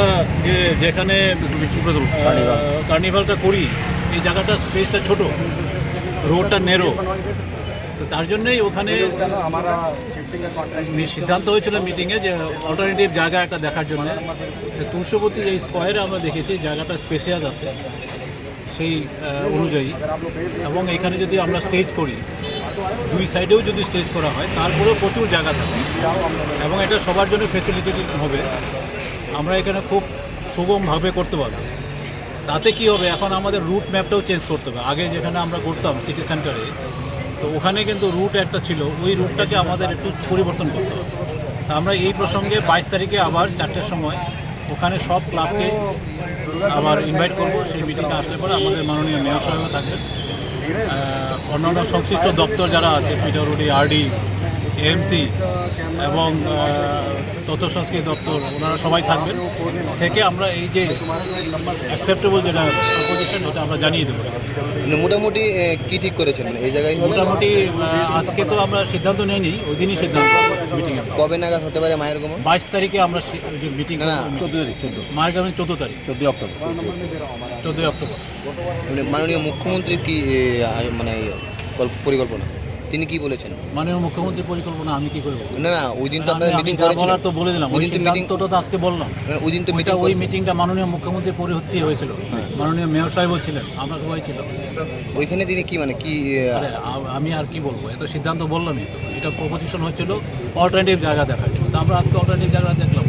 আমরা যে যেখানে কার্নিভালটা করি, এই জায়গাটা স্পেসটা ছোট, রোডটা নেরো তো তার জন্যই ওখানে সিদ্ধান্ত হয়েছিল মিটিংয়ে যে অল্টারনেটিভ জায়গা একটা দেখার জন্য। তুলসবতী এই স্কোয়ারে আমরা দেখেছি, জায়গাটা স্পেশিয়াস আছে, সেই অনুযায়ী। এবং এখানে যদি আমরা স্টেজ করি দুই সাইডেও যদি স্টেজ করা হয়, তারপরেও প্রচুর জায়গা থাকে এবং এটা সবার জন্য ফেসিলিটেটেড হবে। আমরা এখানে খুব সুগমভাবে করতে পারব। তাতে কি হবে? এখন আমাদের রুট ম্যাপটাও চেঞ্জ করতে হবে। আগে যেখানে আমরা করতাম সিটি সেন্টারে তো ওখানে কিন্তু রুট একটা ছিল। ওই রুটটাকে আমাদের একটু পরিবর্তন করতে হবে। তা আমরা এই প্রসঙ্গে বাইশ তারিখে আবার চারটের সময় ওখানে সব ক্লাবকে আবার ইনভাইট করব। সেই মিটিংয়ে আসলে পরে আমাদের মাননীয় মেয়র সাহেবও থাকবেন। অন্যান্য সংশ্লিষ্ট দপ্তর যারা আছে পিডব্লিউডি আরডি এএমসি এবং তথ্য সংস্কৃতি দপ্তর ওনারা সবাই থাকবেন। থেকে আমরা এই যে অ্যাকসেপ্টেবল যেটা প্রপোজিশন ওটা আমরা জানিয়ে দেবো। মানে মোটামুটি কি ঠিক করেছেন? মানে এই জায়গায় মোটামুটি আজকে তো আমরা সিদ্ধান্ত নিইনি ওই দিনই সিদ্ধান্ত মিটিং কবে নাগাদ হতে পারে মায়ের গমন? বাইশ তারিখে আমরা যে মিটিং না, চোদ্দ তারিখ চোদ্দ। মায়ের গ্রামে চোদ্দ তারিখ। চোদ্দই অক্টোবর। চোদ্দোই অক্টোবর। মানে মাননীয় মুখ্যমন্ত্রীর কি মানে পরিকল্পনা? তিনি কি বলেছেন? মাননীয় মুখ্যমন্ত্রীর পরিকল্পনা আমি কি করব না না ওই দিন তো আপনারা মিটিং করেছিলেন। তো বলে দিলাম ওই ওই দিন তো মিটিং তো আজকে বললাম। ওই দিন তো মিটিং ওই মিটিংটা মাননীয় মুখ্যমন্ত্রী পরিহত্যি হয়েছিল। মাননীয় মেয়র সাহেবও ছিলেন আমরা সবাই ছিল ওইখানে তিনি কি মানে কি আমি আর কি বলব? এত সিদ্ধান্ত বললামই তো। এটা প্রপোজিশন হচ্ছিল অল্টারনেটিভ জায়গা দেখার জন্য। তো আমরা আজকে অল্টারনেটিভ জায়গা দেখলাম।